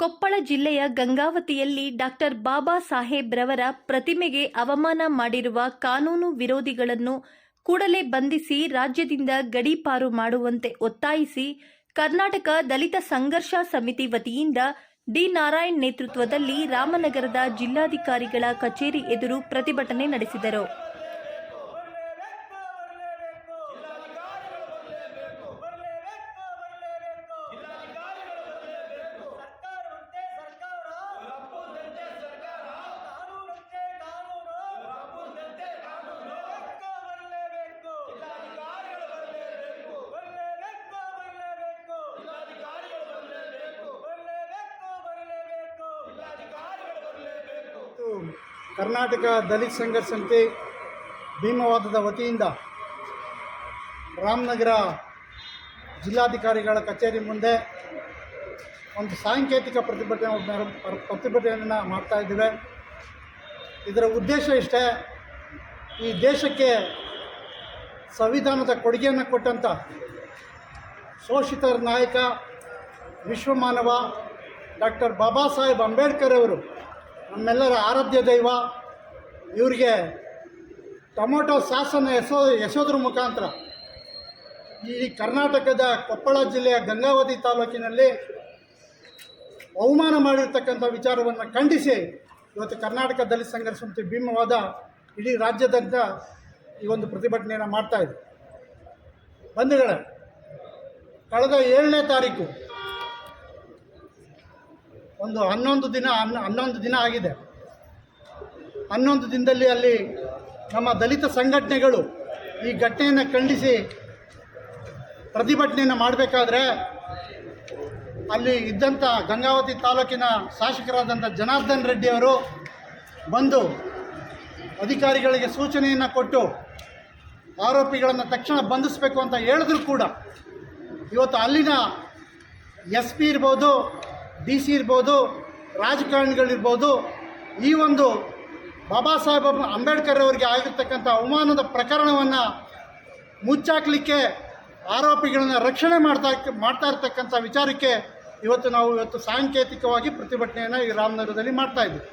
ಕೊಪ್ಪಳ ಜಿಲ್ಲೆಯ ಗಂಗಾವತಿಯಲ್ಲಿ ಡಾಕ್ಟರ್ ಬಾಬಾ ಸಾಹೇಬ್ ರವರ ಪ್ರತಿಮೆಗೆ ಅವಮಾನ ಮಾಡಿರುವ ಕಾನೂನು ವಿರೋಧಿಗಳನ್ನು ಕೂಡಲೇ ಬಂಧಿಸಿ ರಾಜ್ಯದಿಂದ ಗಡೀಪಾರು ಮಾಡುವಂತೆ ಒತ್ತಾಯಿಸಿ ಕರ್ನಾಟಕ ದಲಿತ ಸಂಘರ್ಷ ಸಮಿತಿ ವತಿಯಿಂದ ಡಿ ನಾರಾಯಣ್ ನೇತೃತ್ವದಲ್ಲಿ ರಾಮನಗರದ ಜಿಲ್ಲಾಧಿಕಾರಿಗಳ ಕಚೇರಿ ಎದುರು ಪ್ರತಿಭಟನೆ ನಡೆಸಿದರು. ಕರ್ನಾಟಕ ದಲಿತ ಸಂಘರ್ಷ ಸಮಿತಿ ಭೀಮವಾದದ ವತಿಯಿಂದ ರಾಮನಗರ ಜಿಲ್ಲಾಧಿಕಾರಿಗಳ ಕಚೇರಿ ಮುಂದೆ ಒಂದು ಸಾಂಕೇತಿಕ ಪ್ರತಿಭಟನೆ ಪ್ರತಿಭಟನೆಯನ್ನು ಮಾಡ್ತಾ ಇದ್ದೇವೆ. ಇದರ ಉದ್ದೇಶ ಇಷ್ಟೇ, ಈ ದೇಶಕ್ಕೆ ಸಂವಿಧಾನದ ಕೊಡುಗೆಯನ್ನು ಕೊಟ್ಟಂಥ ಶೋಷಿತರ ನಾಯಕ, ವಿಶ್ವಮಾನವ ಡಾಕ್ಟರ್ ಬಾಬಾ ಸಾಹೇಬ್ ಅಂಬೇಡ್ಕರ್ ಅವರು ನಮ್ಮೆಲ್ಲರ ಆರಾಧ್ಯ ದೈವ, ಇವರಿಗೆ ಟೊಮೊಟೊ ಸಾಸನ್ನು ಎಸೋ, ಎಸೋದ್ರ ಮುಖಾಂತರ ಈ ಕರ್ನಾಟಕದ ಕೊಪ್ಪಳ ಜಿಲ್ಲೆಯ ಗಂಗಾವತಿ ತಾಲೂಕಿನಲ್ಲಿ ಅವಮಾನ ಮಾಡಿರ್ತಕ್ಕಂಥ ವಿಚಾರವನ್ನು ಖಂಡಿಸಿ ಇವತ್ತು ಕರ್ನಾಟಕ ದಲಿತ ಸಂಘರ್ಷ ಸಮಿತಿ ಭೀಮವಾದ ಇಡೀ ರಾಜ್ಯದಂತ ಈ ಒಂದು ಪ್ರತಿಭಟನೆಯನ್ನು ಮಾಡ್ತಾ ಇದೆ. ಬಂಧುಗಳೇ, ಕಳೆದ ಏಳನೇ ತಾರೀಕು ಒಂದು ಹನ್ನೊಂದು ದಿನ, ಹನ್ನ ಹನ್ನೊಂದು ದಿನ ಆಗಿದೆ. ಹನ್ನೊಂದು ದಿನದಲ್ಲಿ ಅಲ್ಲಿ ನಮ್ಮ ದಲಿತ ಸಂಘಟನೆಗಳು ಈ ಘಟನೆಯನ್ನು ಖಂಡಿಸಿ ಪ್ರತಿಭಟನೆಯನ್ನು ಮಾಡಬೇಕಾದ್ರೆ ಅಲ್ಲಿ ಇದ್ದಂಥ ಗಂಗಾವತಿ ತಾಲೂಕಿನ ಶಾಸಕರಾದಂಥ ಜನಾರ್ದನ್ ರೆಡ್ಡಿ ಅವರು ಬಂದು ಅಧಿಕಾರಿಗಳಿಗೆ ಸೂಚನೆಯನ್ನು ಕೊಟ್ಟು ಆರೋಪಿಗಳನ್ನು ತಕ್ಷಣ ಬಂಧಿಸಬೇಕು ಅಂತ ಹೇಳಿದ್ರು ಕೂಡ. ಇವತ್ತು ಅಲ್ಲಿನ ಎಸ್ ಪಿ ಇರ್ಬೋದು ಡಿ ಸಿ ಇರ್ಬೋದು, ರಾಜಕಾರಣಿಗಳಿರ್ಬೋದು, ಈ ಒಂದು ಬಾಬಾ ಸಾಹೇಬ್ ಅಂಬೇಡ್ಕರ್ ಅವರಿಗೆ ಆಗಿರ್ತಕ್ಕಂಥ ಅವಮಾನದ ಪ್ರಕರಣವನ್ನು ಮುಚ್ಚಾಕಲಿಕ್ಕೆ ಆರೋಪಿಗಳನ್ನು ರಕ್ಷಣೆ ಮಾಡ್ತಾ ಮಾಡ್ತಾ ಇರ್ತಕ್ಕಂಥ ವಿಚಾರಕ್ಕೆ ಇವತ್ತು ನಾವು ಇವತ್ತು ಸಾಂಕೇತಿಕವಾಗಿ ಪ್ರತಿಭಟನೆಯನ್ನು ಈ ರಾಮನಗರದಲ್ಲಿ ಮಾಡ್ತಾ ಇದ್ದೀವಿ.